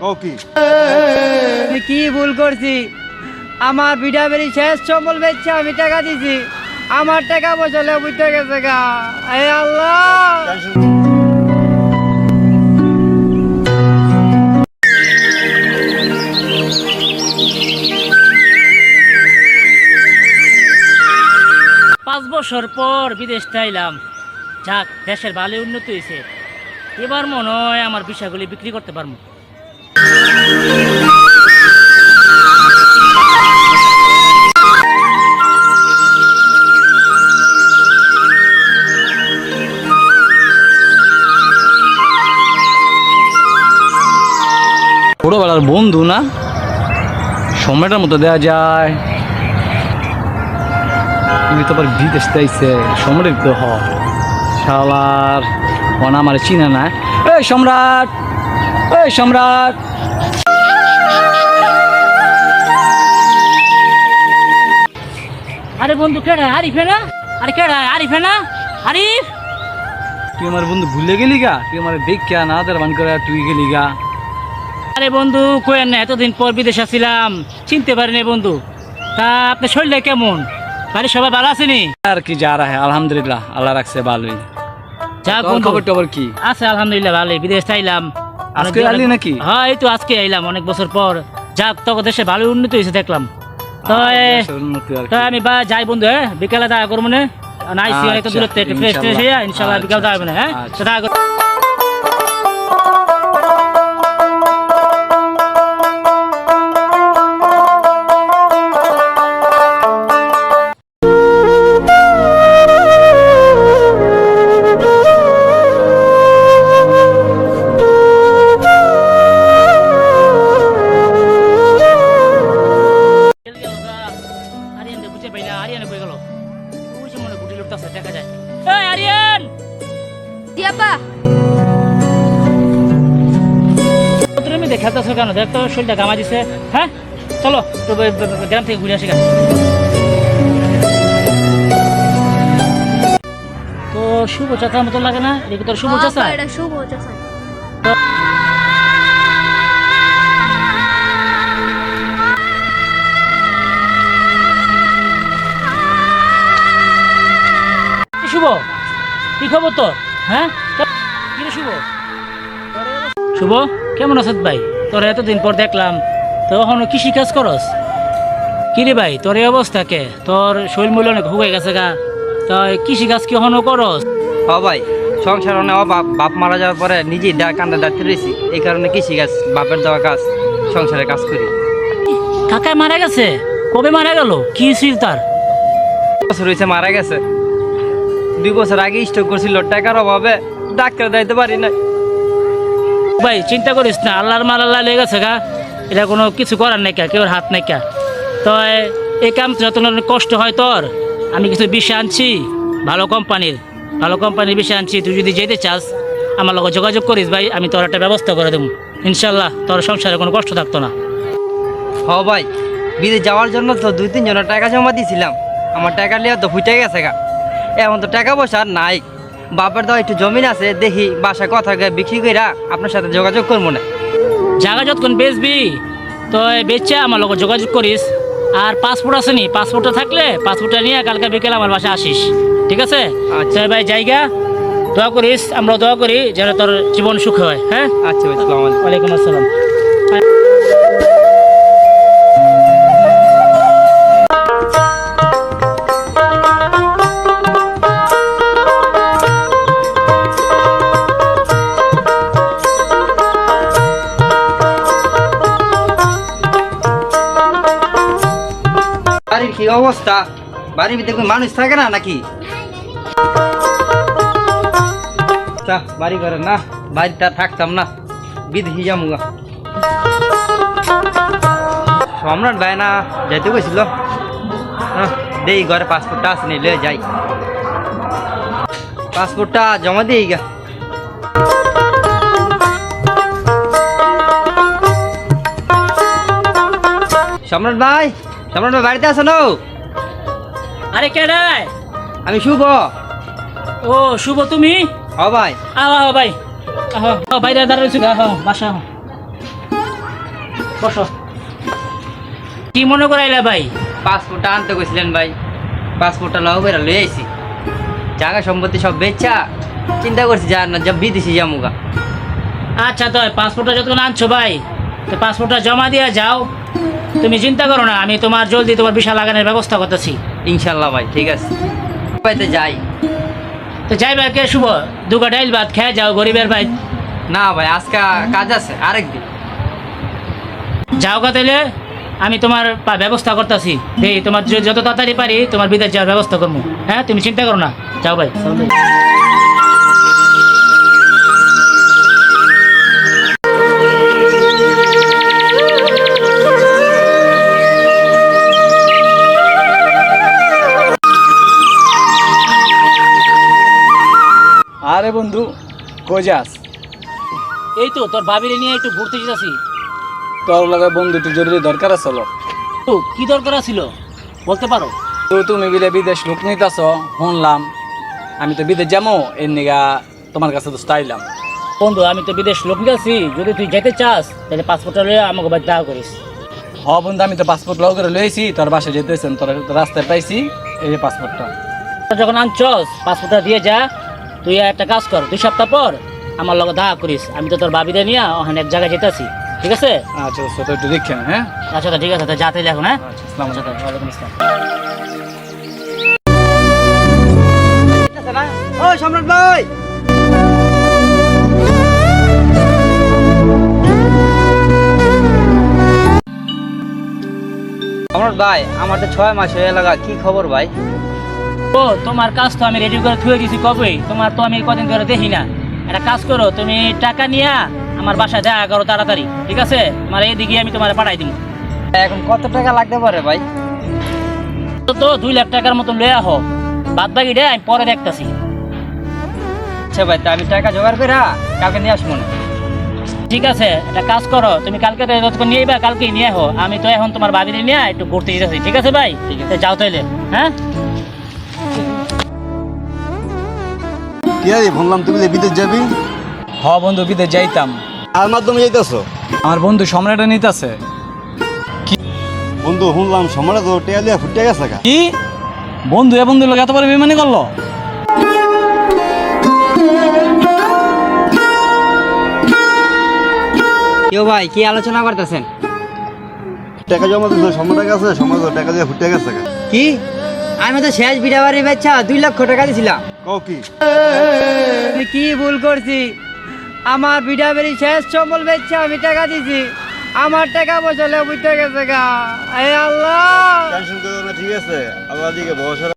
কও কি? আমি কি ভুল করছি? আমার বিড়া বেরি শেষ চম্বল বেচছে আমি টাকা দিছি। আমার টাকা বসলে বুঝতে গেছে গা। আল্লাহ! পাঁচ বছর পর বিদেশ আইলাম যাক দেশের ভালো উন্নতি হয়েছে এবার মনে হয় আমার বিষয়গুলি বিক্রি করতে পারব। ছোটবেলার বন্ধু না? সময়টার মতো দেওয়া যায়। তুমি তো আবার বিদেশ চাইছে সম্রাট তো হ। শালার আমার চিনে না। এই সম্রাট! এই সম্রাট! আরে বন্ধু কেডা আরিফে না? আরে কেডা আরিফে না? আরিফ! তুই আমার বন্ধু ভুলে গেলি গা? তুই আমার দেখ না আদার বান করে তুই গেলি গা? আরে বন্ধু কোয়েন না এতদিন পর বিদেশ আসছিলাম চিনতে পারিনি বন্ধু। তা আপনার শরীরটা কেমন? বাড়ির সবাই ভালো আছেনি আর কি যা রাহে আলহামদুলিল্লাহ আল্লাহ রাখছে ভালোই। তোর খবর টবর কি? আছে আলহামদুলিল্লাহ ভালোই। বিদেশ আইলাম। আজকে আলি নাকি? হ্যাঁ এই তো আজকে আইলাম অনেক বছর পর। যাক তখন দেশে ভালো উন্নতি হয়েছে দেখলাম। তো আমি বা যাই বন্ধু হ্যাঁ বিকালে দেখা করব না। নাইসি অনেক আচ্ছা, দূরত্বে একটু ফ্রেশ ট্রেশ হয়ে ইনশাল্লাহ বিকাল দেখা হ্যাঁ? আচ্ছা। দেখা কেন? দেখ তো শরীরটা গামা দিছে। হ্যাঁ? চলো, গ্রাম থেকে ঘুরে আসি। তো শুভ চাচার মতো লাগে না? এটা কি তোর শুভ চাচা হ্যাঁ, শুভ চাচা শুভ? কি খবর তোর? হ্যাঁ? কি শুভ? শুভ? কেমন আছিস ভাই? তোর এতদিন পর দেখলাম তো এখনও কৃষি কাজ করস? কি রে ভাই তোর এই অবস্থা কে? তোর শরীর মূল্য অনেক হুগে গেছে গা। তো কৃষি কাজ কি এখনও করস? ভাই সংসার অনেক অভাব বাপ মারা যাওয়ার পরে নিজেই দা কান্দা দাঁড়িয়ে রয়েছি। এই কারণে কৃষি কাজ বাপের দেওয়া কাজ সংসারে কাজ করি। কাকায় মারা গেছে? কবে মারা গেল? কি ছিল তার? বছর হয়েছে মারা গেছে। দুই বছর আগে স্টক করছিল টাকার অভাবে ডাক্তার দিতে পারি না ভাই, চিন্তা করিস না, আল্লাহর মাল আল্লাহ লেগে গেছে গা। এটা কোনো কিছু করার নাই কেউ হাত নাই কা। তো এই কাম যত কষ্ট হয় তোর, আমি কিছু বিষয় আনছি, ভালো কোম্পানির ভালো কোম্পানির বিষয় আনছি, তুই যদি যেতে চাস, আমার লগে যোগাযোগ করিস ভাই, আমি তোর একটা ব্যবস্থা করে দেবো। ইনশাল্লাহ তোর সংসারে কোনো কষ্ট থাকতো না। হ ভাই, বিদেশ যাওয়ার জন্য তো দুই তিনজনের টাকা জমা দিয়েছিলাম আমার টাকা লিয়া তো ফুটে গেছে গা। এখন তো টাকা পয়সা আর নাই। বাপের দাও একটু জমিন আছে দেখি বাসায় কথা বিক্রি কইরা আপনার সাথে যোগাযোগ করব না। জায়গা যতক্ষণ বেচবি তো বেচে আমার লগে যোগাযোগ করিস। আর পাসপোর্ট আছে নি? পাসপোর্টটা থাকলে পাসপোর্টটা নিয়ে কালকে বিকেলে আমার বাসায় আসিস। ঠিক আছে? আচ্ছা। ভাই জায়গা দোয়া করিস আমরা দোয়া করি যেন তোর জীবন সুখ হয় হ্যাঁ? আচ্ছা ভাই সালাম আলাইকুম। ওয়ালাইকুম আসসালাম। বাড়ির কি অবস্থা? বাড়ির ভিতরে কোনো মানুষ থাকে না নাকি? তা, বাড়ি করে না, বাড়িতে আর থাকতাম না। বিদেশি যামুগা সম্রাট ভাই না, যাইতে গেছিল দেই ঘরে পাসপোর্টটা আছে নিলে যাই। পাসপোর্টটা জমা দিই গা। সম্রাট ভাই বাড়িতে আছো না? আরে কে আমি শুভ। ও শুভ তুমি? হ ভাই। আহ আহ ভাই। আহ আহ, বাইরে বাসা। বসো। কি মনে করাইলা ভাই? পাসপোর্টটা আনতে গেছিলেন ভাই। পাসপোর্টটা লও লয়ে আইছি। জায়গা সম্পত্তি সব বেচা। চিন্তা করছি যা না যা বিদেশি যামুগা আচ্ছা তো পাসপোর্টটা যতক্ষণ আনছো ভাই তো পাসপোর্টটা জমা দিয়ে যাও। তুমি চিন্তা করো না আমি তোমার জলদি তোমার বিশাল লাগানোর ব্যবস্থা করতেছি। ইনশাল্লাহ ভাই ঠিক আছে। পাইতে যাই। তো যাই ভাই কে শুভ? দুগা ডাইল ভাত খেয়ে যাও গরিবের ভাই। না ভাই আজকে কাজ আছে আরেকদিন। যাও গা তাইলে আমি তোমার পা- ব্যবস্থা করতেছি। এই তোমার য- যত তাড়াতাড়ি পারি তোমার বিদেশ যাওয়ার ব্যবস্থা করব। হ্যাঁ তুমি চিন্তা করো না। যাও ভাই। আরে বন্ধু কই যাস এই তো তোর ভাবিরে নিয়ে একটু ঘুরতে যেতেছি। তোর লগে বন্ধু একটু জরুরি দরকার আছে লো। তো কি দরকার ছিল বলতে পারো। তো তুমি বিলে বিদেশ লোক নিতেছ শুনলাম। আমি তো বিদেশ যাব এর নিগা তোমার কাছে তো স্টাইলাম বন্ধু আমি তো বিদেশ লোক গেছি যদি তুই যেতে চাস তাহলে পাসপোর্টটা লয়ে আমাকে বাদ দেখা করিস। হ বন্ধু আমি তো পাসপোর্ট লগ করে লইছি তোর বাসায় যেতেছেন তোর রাস্তায় পাইছি এই যে পাসপোর্টটা যখন আনছস পাসপোর্টটা দিয়ে যা তুই একটা কাজ কর দুই সপ্তাহ পর আমার লগে দেখা করিস। আমি তো তোর বাবিদের নিয়ে ওখানে এক জায়গায় যেতেছি ঠিক আছে? আচ্ছা তো একটু দেখছেন হ্যাঁ? আচ্ছা তো ঠিক আছে তা যাতে এখন হ্যাঁ? আচ্ছা আসসালামু আচ্ছা আলাইকুম। ওয়ালাইকুম আসসালাম। ও সম্রাট ভাই! সম্রাট ভাই আমার তো ছয় মাস হয়ে লাগা কি খবর ভাই? ও তোমার কাজ তো আমি রেডি করে থুয়ে দিছি কবে? তোমার তো আমি কদিন ধরে দেখি না। একটা কাজ করো তুমি টাকা নিয়ে আমার বাসায় দেখা করো তাড়াতাড়ি ঠিক আছে? তোমার এইদিকে আমি তোমার পাঠাই দিব এখন কত টাকা লাগতে পারে ভাই? তো দুই লাখ টাকার মতো লয়ে আহো। বাদ বাকি রে আমি পরে দেখতাছি। আচ্ছা ভাই তা আমি টাকা জোগাড় করে কালকে নিয়ে আসব না। ঠিক আছে একটা কাজ করো তুমি কালকে যতক্ষণ নিয়ে বা কালকেই নিয়ে আহো। আমি তো এখন তোমার বাবিরে নিয়ে একটু ঘুরতে যেতেছি ঠিক আছে ভাই? ঠিক আছে। যাও তাইলে হ্যাঁ? কি বললাম তুমি যে বিদেশ যাবি? হ বন্ধু বিদেশ যাইতাম। আর মাধ্যমে যাইতেছো? আমার বন্ধু সম্রাটে নিতেছে। বন্ধু শুনলাম সময় তো টেয়ালিয়া ফুটে গেছে গা। কি? বন্ধু এ বন্ধু লোক এত বড় বেমানি করল? কেউ ভাই কি আলোচনা করতেছেন? টাকা জমা দিছিল সময় টাকা আছে সময় টাকা দিয়ে ফুটে গেছে গা। কি? আমি তো শেষ বিড়া বাড়ি বেচা দুই লক্ষ টাকা দিছিলাম। কি? আমি কি ভুল করছি? আমার বিড়া বেরি শেষ সম্বল বেচছে আমি টাকা দিছি। আমার টাকা পয়সা লেবুতে গেছে গা। আল্লাহ! টেনশন করো না ঠিক আছে। আল্লাহ দিকে ভরসা